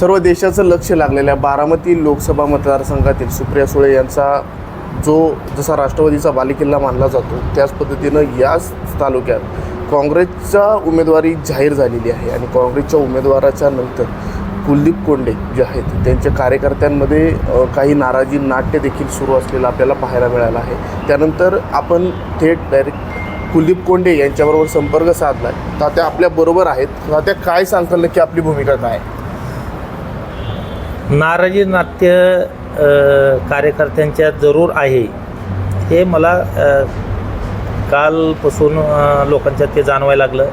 सर्व देशाचं लक्ष लागलेल्या बारामती लोकसभा मतदारसंघातील सुप्रिया सुळे यांचा जो जसा राष्ट्रवादीचा बालेकिल्ला मानला जातो त्याच पद्धतीनं याच तालुक्यात काँग्रेसच्या उमेदवारी जाहीर झालेली आहे आणि काँग्रेसच्या उमेदवाराच्या नंतर कुलदीप कोंडे जे आहेत त्यांच्या कार्यकर्त्यांमध्ये काही नाराजी नाट्य देखील सुरू असलेलं आपल्याला पाहायला मिळालं आहे. त्यानंतर आपण थेट डायरेक्ट कुलदीप कोंडे यांच्याबरोबर संपर्क साधला आहे तात्या आपल्याबरोबर आहेत. तात्या काय सांगताल नक्की आपली भूमिका काय? आहे? नाराजी नाट्य कार्यकर्त्यांच्या जरूर आहे. हे मला कालपासून लोकांच्या ते जाणवायला लागलं.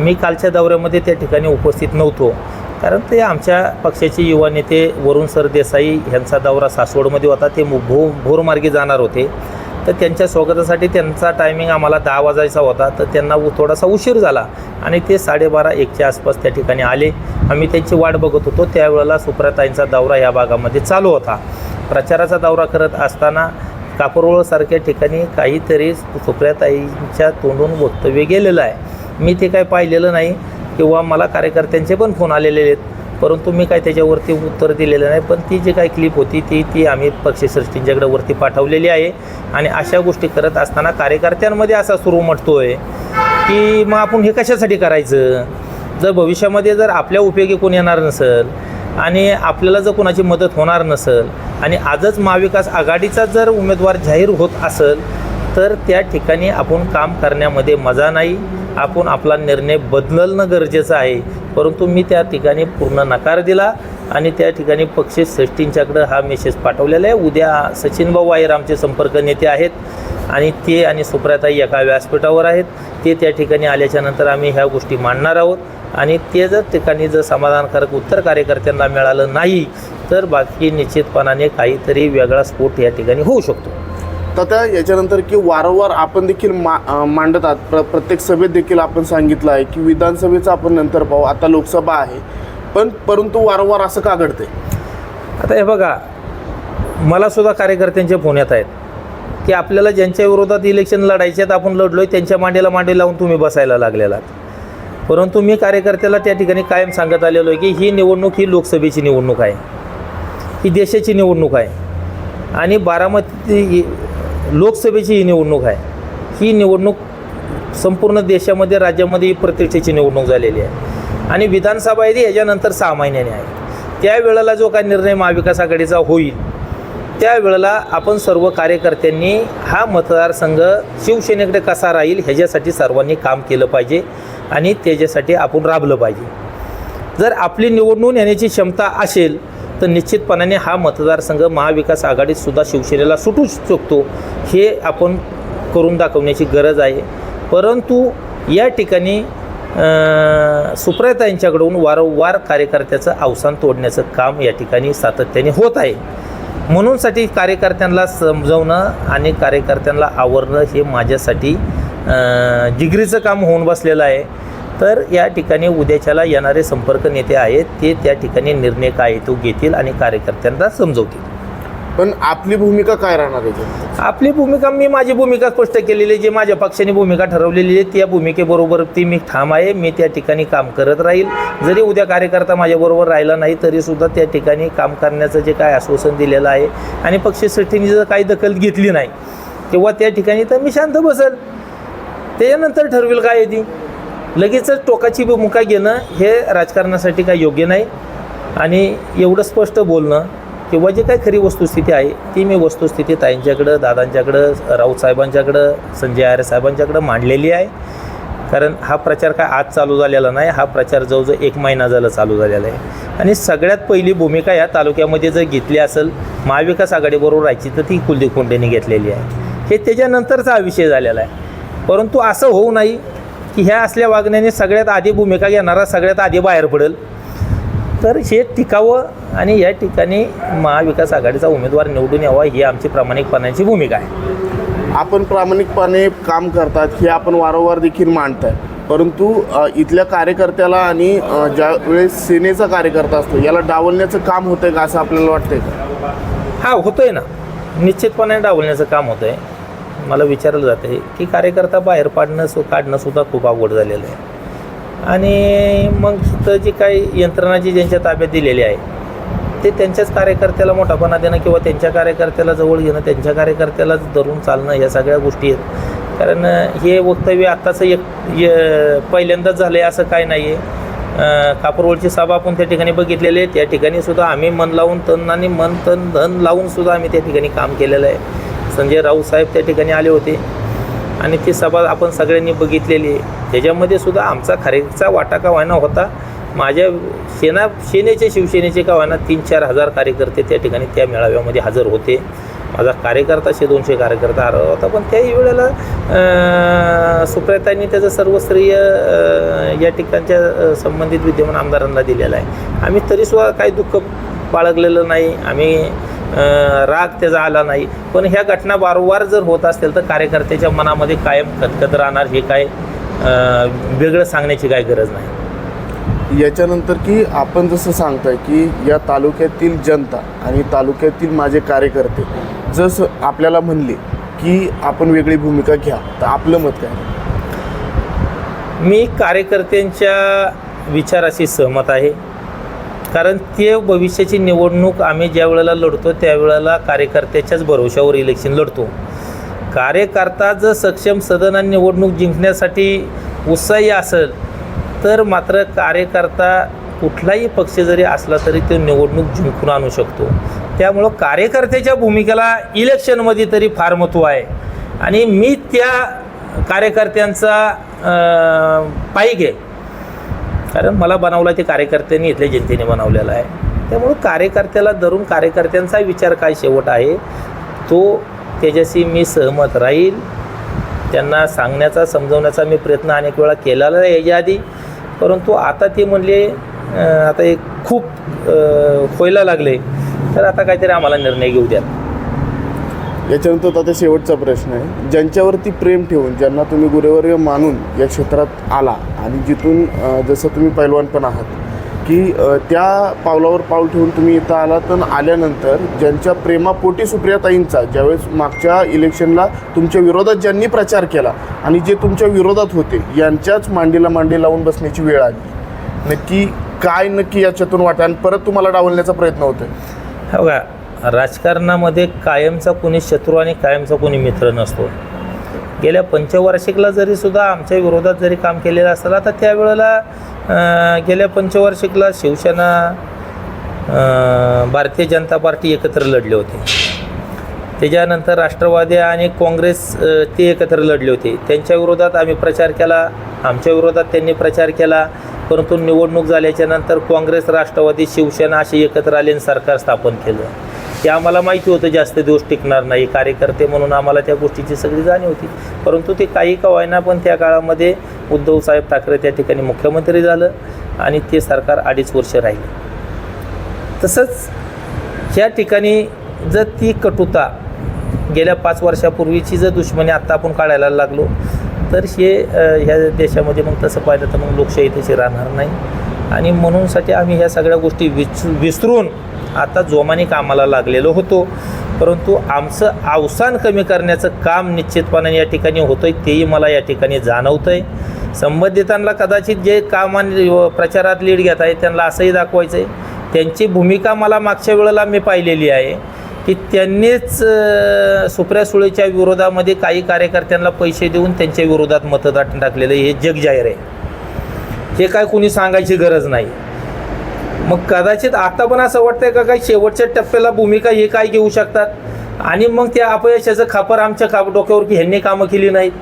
मी कालच्या दौऱ्यामध्ये त्या ठिकाणी उपस्थित नव्हतो. कारण ते आमच्या पक्षाचे युवा नेते वरुण सरदेसाई यांचा दौरा सासवडमध्ये होता. ते भो भोरमार्गी जाणार होते. तर त्यांच्या स्वागतासाठी त्यांचा टायमिंग आम्हाला दहा वाजायचा होता. तर त्यांना थोडासा उशीर झाला आणि ते साडेबारा एकच्या आसपास त्या ठिकाणी आले. आम्ही त्यांची वाट बघत होतो. त्यावेळेला सुप्रताईंचा दौरा या भागामध्ये चालू होता. प्रचाराचा दौरा करत असताना कापरवळसारख्या ठिकाणी काहीतरी सुप्रियाताईंच्या तोंडून वक्तव्य गेलेलं आहे. मी ते काय पाहिलेलं नाही किंवा मला कार्यकर्त्यांचे पण फोन आलेले आहेत. परंतु मी काय त्याच्यावरती उत्तर दिलेलं नाही पण ती जी काही क्लिप होती ती ती आम्ही पक्षश्रेष्ठींच्याकडे वरती पाठवलेली आहे. आणि अशा गोष्टी करत असताना कार्यकर्त्यांमध्ये असा सुरू म्हटतोय की मग आपण हे कशासाठी करायचं? जर भविष्यामध्ये जर आपल्या उपयोगी कोण येणार नसेल आणि आपल्याला जर कोणाची मदत होणार नसेल आणि आजच महाविकास आघाडीचा जर उमेदवार जाहीर होत असेल तर त्या ठिकाणी आपण काम करण्यामध्ये मजा नाही. आपण आपला निर्णय बदलणं गरजेचं आहे. परंतु मी त्या ठिकाणी पूर्ण नकार दिला आणि त्या ठिकाणी पक्ष श्रेष्ठींच्याकडं हा मेसेज पाठवलेला आहे. उद्या सचिनभाऊ वायर आमचे संपर्क नेते आहेत आणि ते आणि सुप्रताई एका व्यासपीठावर आहेत. ते त्या ठिकाणी आल्याच्यानंतर आम्ही ह्या गोष्टी मांडणार आहोत. आणि ते जर ठिकाणी जर समाधानकारक उत्तर कार्यकर्त्यांना मिळालं नाही तर बाकी निश्चितपणाने काहीतरी वेगळा स्फोट या ठिकाणी होऊ शकतो. तात्या याच्यानंतर की वारंवार आपण देखील मा मांडतात. मांडत आहात प्र प्रत्येक सभेत देखील आपण सांगितलं आहे की विधानसभेचं आपण नंतर पाहू. आता लोकसभा आहे. पण परंतु वारंवार असं का घडते आता हे बघा मला सुद्धा कार्यकर्त्यांचे फोन येत आहेत. की आपल्याला ज्यांच्या विरोधात इलेक्शन लढायचे आहेत आपण लढलोय त्यांच्या मांडीला मांडी लावून तुम्ही बसायला लागलेला परंतु मी कार्यकर्त्याला त्या ठिकाणी कायम सांगत आलेलो आहे की ही निवडणूक ही लोकसभेची निवडणूक आहे. ही देशाची निवडणूक आहे. आणि बारामती ही लोकसभेची ही निवडणूक आहे. ही निवडणूक संपूर्ण देशामध्ये राज्यामध्ये ही प्रतिष्ठेची निवडणूक झालेली आहे. आणि विधानसभा आहे ती याच्यानंतर सहा महिन्याने आहे. त्यावेळेला जो काय निर्णय महाविकास आघाडीचा होईल त्यावेळेला आपण सर्व कार्यकर्त्यांनी हा मतदारसंघ शिवसेनेकडे कसा राहील ह्याच्यासाठी सर्वांनी काम केलं पाहिजे आणि त्याच्यासाठी आपण राबलं पाहिजे. जर आपली निवडणूक येण्याची क्षमता असेल तर निश्चितपणाने हा मतदारसंघ महाविकास आघाडीत सुद्धा शिवसेनेला सुटू शकतो हे आपण करून दाखवण्याची गरज आहे. परंतु या ठिकाणी अं, सुप्रियताईंच्याकडून वारंवार कार्यकर्त्याचं अवसान तोडण्याचं काम या ठिकाणी सातत्याने होत आहे. म्हणूनसाठी कार्यकर्त्यांना समजवणं आणि कार्यकर्त्यांना आवरणं हे माझ्यासाठी जिगरीचं काम होऊन बसलेलं आहे. तर या ठिकाणी उद्याच्याला येणारे संपर्क नेते आहेत ते त्या ठिकाणी निर्णय काय आहे तो घेतील आणि कार्यकर्त्यांना समजवतील. पण आपली भूमिका काय राहणार याच्यात आपली भूमिका मी माझी भूमिका स्पष्ट केलेली आहे जी माझ्या पक्षाने भूमिका ठरवलेली आहे त्या भूमिकेबरोबर ती मी ठाम आहे मी त्या ठिकाणी काम करत राहील. जरी उद्या कार्यकर्ता माझ्याबरोबर राहिला नाही तरीसुद्धा त्या ठिकाणी काम करण्याचं जे काय आश्वासन दिलेलं आहे आणि पक्षश्रेष्ठींनी जर काही दखल घेतली नाही किंवा त्या ठिकाणी तर मी शांत बसेल. त्याच्यानंतर ठरवेल काय आहे ती. लगेचच टोकाची भूमिका घेणं हे राजकारणासाठी काय योग्य नाही. आणि एवढं स्पष्ट बोलणं किंवा जी काही खरी वस्तुस्थिती आहे ती मी वस्तुस्थिती ताईंच्याकडं दादांच्याकडं राऊत साहेबांच्याकडं संजय आर्य साहेबांच्याकडं मांडलेली आहे. कारण हा प्रचार काय आज चालू झालेला नाही हा प्रचार जवळजवळ एक महिना झाला चालू झालेला आहे. आणि सगळ्यात पहिली भूमिका या तालुक्यामध्ये जर घेतली असेल महाविकास आघाडीबरोबर राहायची तर ती कुलदीप कोंडेंनी घेतलेली आहे. हे त्याच्यानंतरचा हा विषय झालेला आहे. परंतु असं होऊ नाही की ह्या असल्या वागण्याने सगळ्यात आधी भूमिका घेणारा सगळ्यात आधी बाहेर पडेल. तर हे टिकावं आणि या ठिकाणी महाविकास आघाडीचा उमेदवार निवडून यावा ही आमची प्रामाणिकपणाची भूमिका आहे. आपण प्रामाणिकपणे काम करतात हे आपण वारंवार देखील मांडताय. परंतु अ, इथल्या कार्यकर्त्याला आणि अ, ज्या वेळेस सेनेचा कार्यकर्ता असतो याला डावलण्याचं काम होतंय का असं आपल्याला वाटतंय का? हा होतोय ना. निश्चितपणे डावलण्याचं काम होतं आहे मला विचारलं जातं आहे की कार्यकर्ता बाहेर पाडणं सु काढणंसुद्धा खूप अवघड झालेलं आहे. आणि मग तिथं जी काही यंत्रणा जी ज्यांच्या ताब्यात दिलेली आहे ते त्यांच्याच कार्यकर्त्याला मोठापणा देणं किंवा त्यांच्या कार्यकर्त्याला जवळ घेणं त्यांच्या कार्यकर्त्यालाच धरून चालणं ह्या सगळ्या गोष्टी आहेत. कारण हे वक्तव्य आत्ताचं एक य- पहिल्यांदाच झालं आहे असं काय नाही आहे कापरवळची सभा आपण त्या ठिकाणी बघितलेली आहे. त्या ठिकाणी सुद्धा आम्ही मन लावून तन आणि मन तन धन लावून सुद्धा आम्ही त्या ठिकाणी काम केलेलं आहे. संजय राऊत साहेब त्या ठिकाणी आले होते. आणि ती सभा आपण सगळ्यांनी बघितलेली आहे. त्याच्यामध्ये सुद्धा आमचा खरेचा वाटा का व्हायना होता. माझ्या सेना सेनेचे शिवसेनेचे का व्हायना तीन चार हजार कार्यकर्ते त्या ठिकाणी त्या मेळाव्यामध्ये हजर होते. माझा कार्यकर्ता शे दोनशे कार्यकर्ता आला होता. पण त्याही वेळेला सुप्रियतांनी त्याचं सर्वस्त्रीय या ठिकाणच्या संबंधित विद्यमान आमदारांना दिलेलं आहे. आम्ही तरीसुद्धा काही दुःख बाळगलेलं नाही. आम्ही राग त्याचा आला नाही. पण ह्या घटना वारंवार जर होत असतील तर कार्यकर्त्याच्या मनामध्ये कायम खतखत राहणार हे काय वेगळं सांगण्याची काय गरज नाही. याच्यानंतर की आपण जसं सांगताय की या तालुक्यातील जनता आणि तालुक्यातील माझे कार्यकर्ते जसं आपल्याला म्हणले की आपण वेगळी भूमिका घ्या तर आपलं मत काय? मी कार्यकर्त्यांच्या विचाराशी सहमत आहे. कारण ते भविष्याची निवडणूक आम्ही ज्या वेळेला लढतो त्यावेळेला कार्यकर्त्याच्याच भरोशावर इलेक्शन लढतो. कार्यकर्ता जर सक्षम सदन आणि निवडणूक जिंकण्यासाठी उत्साही असेल तर मात्र कार्यकर्ता कुठलाही पक्ष जरी असला तरी तो निवडणूक जिंकून आणू शकतो. त्यामुळं कार्यकर्त्याच्या भूमिकेला इलेक्शनमध्ये तरी फार महत्त्व आहे. आणि मी त्या कार्यकर्त्यांचा पाहिजे कारण मला बनवला ते कार्यकर्त्यांनी इथल्या जनतेने बनवलेला आहे. त्यामुळं कार्यकर्त्याला धरून कार्यकर्त्यांचा विचार काय शेवट आहे तो त्याच्याशी मी सहमत राहील. त्यांना सांगण्याचा समजवण्याचा मी प्रयत्न अनेक वेळा केलेला आहे याच्या आधी परंतु आता ते म्हणले आता एक खूप व्हायला लागले. तर आता काहीतरी आम्हाला निर्णय घेऊ द्या. याच्यानंतर आता शेवटचा प्रश्न आहे. ज्यांच्यावरती प्रेम ठेवून ज्यांना तुम्ही गुरुवर्य मानून या क्षेत्रात आला आणि जिथून जसं तुम्ही पैलवान पण आहात की त्या पावलावर पाऊल ठेवून तुम्ही इथं आला तर आल्यानंतर ज्यांच्या प्रेमापोटी सुप्रियाताईंचा ज्यावेळेस मागच्या इलेक्शनला तुमच्या विरोधात ज्यांनी प्रचार केला आणि जे तुमच्या विरोधात होते यांच्याच मांडीला मांडी लावून बसण्याची वेळ आली. नक्की काय नक्की याच्यातून वाटा आणि परत तुम्हाला डावलण्याचा प्रयत्न होतोय. हो का? राजकारणामध्ये कायमचा कोणी शत्रू आणि कायमचा कोणी मित्र नसतो. गेल्या पंचवार्षिकला जरी सुद्धा आमच्या विरोधात जरी काम केलेलं असलं तर त्यावेळेला गेल्या पंचवार्षिकला शिवसेना भारतीय जनता पार्टी एकत्र लढले होते. त्याच्यानंतर राष्ट्रवादी आणि काँग्रेस ते एकत्र लढले होते. त्यांच्या विरोधात आम्ही प्रचार केला आमच्या विरोधात त्यांनी प्रचार केला परंतु निवडणूक झाल्याच्यानंतर काँग्रेस राष्ट्रवादी शिवसेना असे एकत्र आले आणि सरकार स्थापन केलं. हे आम्हाला माहिती होतं जास्त दिवस टिकणार नाही कार्यकर्ते म्हणून आम्हाला त्या गोष्टीची सगळी जाणीव होती. परंतु ते काही का व्हायना पण त्या काळामध्ये उद्धवसाहेब ठाकरे त्या ठिकाणी मुख्यमंत्री झालं आणि ते सरकार अडीच वर्ष राहिलं. तसंच या ठिकाणी जर ती कटुता गेल्या पाच वर्षापूर्वीची जर दुश्मनी आत्ता आपण काढायला लागलो तर हे ह्या देशामध्ये मग तसं पाहिलं तर मग लोकशाही तशी राहणार नाही. आणि म्हणूनसाठी आम्ही ह्या सगळ्या गोष्टी विच विसरून आता जोमाने कामाला लागलेलो होतो. परंतु आमचं अवसान कमी करण्याचं काम निश्चितपणाने या ठिकाणी होतं आहे तेही मला या ठिकाणी जाणवतं आहे संबंधितांना कदाचित जे कामाने प्रचारात लीड घेत आहे त्यांना असंही दाखवायचं आहे त्यांची भूमिका मला मागच्या वेळेला मी पाहिलेली आहे की त्यांनीच सुप्रिया सुळेच्या विरोधामध्ये काही कार्यकर्त्यांना पैसे देऊन त्यांच्या विरोधात मतदान टाकलेलं हे जगजाहीर आहे. हे काय कोणी सांगायची गरज नाही. मग कदाचित आता पण असं वाटतंय का काही शेवटच्या टप्प्याला भूमिका हे काय घेऊ शकतात? आणि मग त्या अपयशाचं खापर आमच्या खाप डोक्यावर की ह्यांनी कामं केली नाहीत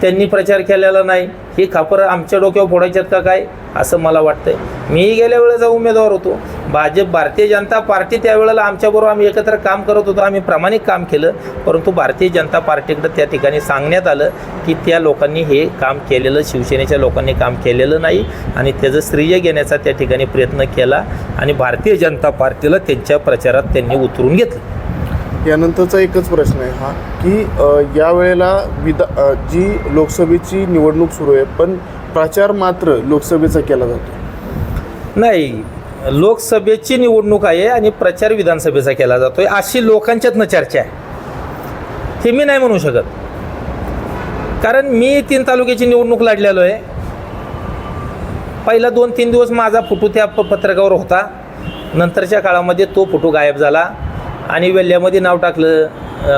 त्यांनी प्रचार केलेला नाही हे खापर आमच्या डोक्यावर फोडायच्यात का काय? असं मला वाटतंय. मी गेल्या वेळेचा उमेदवार होतो. भाजप भारतीय जनता पार्टी त्यावेळेला आमच्याबरोबर आम्ही एकत्र काम करत होतो आम्ही प्रामाणिक काम केलं. परंतु भारतीय जनता पार्टीकडे त्या ठिकाणी सांगण्यात आलं की त्या लोकांनी हे काम केलेलं शिवसेनेच्या लोकांनी काम केलेलं नाही आणि त्याचं श्रेय घेण्याचा त्या ठिकाणी प्रयत्न केला आणि भारतीय जनता पार्टीला त्यांच्या प्रचारात त्यांनी उतरून घेतलं. यानंतरचा एकच प्रश्न आहे हा की अ, या वेळेला विधा जी लोकसभेची निवडणूक सुरू आहे पण प्रचार मात्र लोकसभेचा केला जातो. नाही लोकसभेची निवडणूक आहे आणि प्रचार विधानसभेचा केला जातो आहे अशी लोकांच्यातनं चर्चा आहे. हे मी नाही म्हणू शकत. कारण मी तीन तालुक्याची निवडणूक लढलेलो आहे. पहिला दोन तीन दिवस माझा फोटो त्या प पत्रकावर होता. नंतरच्या काळामध्ये तो फोटो गायब झाला. आणि वेल्ल्यामध्ये नाव टाकलं.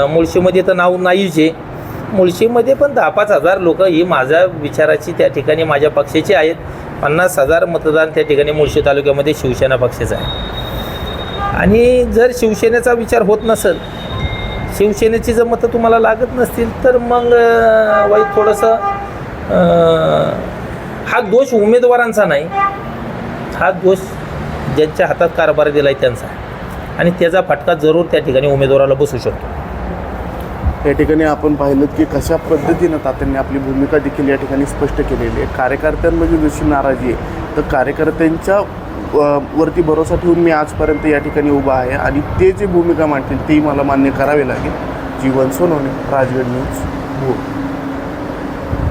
मुळशीमध्ये तर नाव नाहीच आहे. मुळशीमध्ये पण दहा पाच हजार लोक ही माझ्या विचाराची त्या ठिकाणी माझ्या पक्षाची आहेत. पन्नास हजार मतदान त्या ठिकाणी मुळशी तालुक्यामध्ये शिवसेना पक्षाचं आहे. आणि जर शिवसेनेचा विचार होत नसेल शिवसेनेची जर मतं तुम्हाला लागत नसतील तर मग वाईट थोडंसं हा दोष उमेदवारांचा नाही. हा दोष ज्यांच्या हातात कारभार दिला आहे. त्यांचा आणि त्याचा फटका जरूर त्या ठिकाणी उमेदवाराला बसू शकतो. या ठिकाणी आपण पाहिलं की कशा पद्धतीनं तात्यांनी आपली भूमिका देखील या ठिकाणी स्पष्ट केलेली आहे. कार्यकर्त्यांमध्ये जशी नाराजी आहे तर कार्यकर्त्यांच्या वरती भरोसा ठेवून मी आजपर्यंत या ठिकाणी उभा आहे आणि ते जे भूमिका मांडतील ती मला मान्य करावी लागेल. जीवन सोनवणे राजगड न्यूज भूम